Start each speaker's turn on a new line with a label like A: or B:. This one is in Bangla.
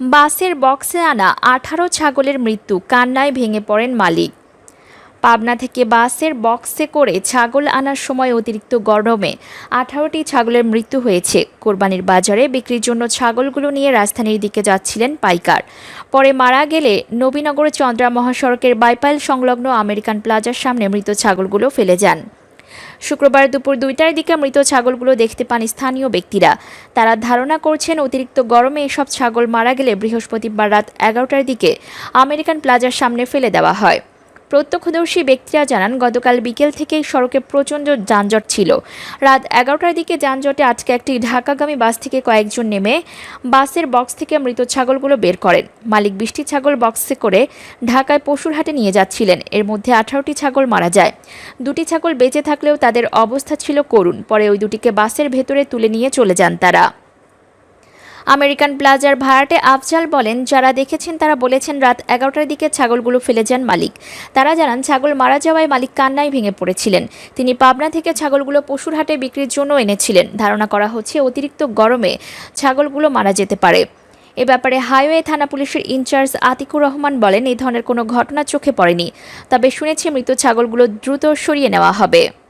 A: বাসের বক্সে আনা আঠারো ছাগলের মৃত্যু, কান্নায় ভেঙে পড়েন মালিক। পাবনা থেকে বাসের বক্সে করে ছাগল আনার সময় অতিরিক্ত গরমে আঠারোটি ছাগলের মৃত্যু হয়েছে। কোরবানির বাজারে বিক্রির জন্য ছাগলগুলো নিয়ে রাজধানীর দিকে যাচ্ছিলেন পাইকার। পরে মারা গেলে নবীনগর চন্দ্রা মহাসড়কের বাইপাইল সংলগ্ন আমেরিকান প্লাজার সামনে মৃত ছাগলগুলো ফেলে যান। শুক্রবার দুপুর দুইটার দিকে মৃত ছাগলগুলো দেখতে পান স্থানীয় ব্যক্তিরা। তারা ধারণা করছেন অতিরিক্ত গরমে এসব ছাগল মারা গেলে বৃহস্পতিবার রাত এগারোটার দিকে আমেরিকান প্লাজার সামনে ফেলে দেওয়া হয়। প্রত্যক্ষদর্শী ব্যক্তিরা জানান, গতকাল বিকেল থেকেই সড়কে প্রচণ্ড যানজট ছিল। রাত এগারোটার দিকে যানজটে আজকে একটি ঢাকাগামী বাস থেকে কয়েকজন নেমে বাসের বক্স থেকে মৃত ছাগলগুলো বের করেন। মালিক বৃষ্টি ছাগল বক্সে করে ঢাকায় পশুর হাটে নিয়ে যাচ্ছিলেন। এর মধ্যে আঠারোটি ছাগল মারা যায়। দুটি ছাগল বেঁচে থাকলেও তাদের অবস্থা ছিল করুণ। পরে ওই দুটিকে বাসের ভেতরে তুলে নিয়ে চলে যান তারা। আমেরিকান প্লাজার ভাড়াটে আফজাল বলেন, যারা দেখেছেন তারা বলেছেন, রাত এগারোটার দিকে ছাগলগুলো ফেলে যান মালিক। তারা জানান, ছাগল মারা যাওয়ায় মালিক কান্নায় ভেঙে পড়েছিলেন। তিনি পাবনা থেকে ছাগলগুলো পশুর হাটে বিক্রির জন্য এনেছিলেন। ধারণা করা হচ্ছে, অতিরিক্ত গরমে ছাগলগুলো মারা যেতে পারে। এ ব্যাপারে হাইওয়ে থানা পুলিশের ইনচার্জ আতিকুর রহমান বলেন এই ধরনের কোনো ঘটনা চোখে পড়েনি। তবে শুনেছি মৃত ছাগলগুলো দ্রুত সরিয়ে নেওয়া হবে।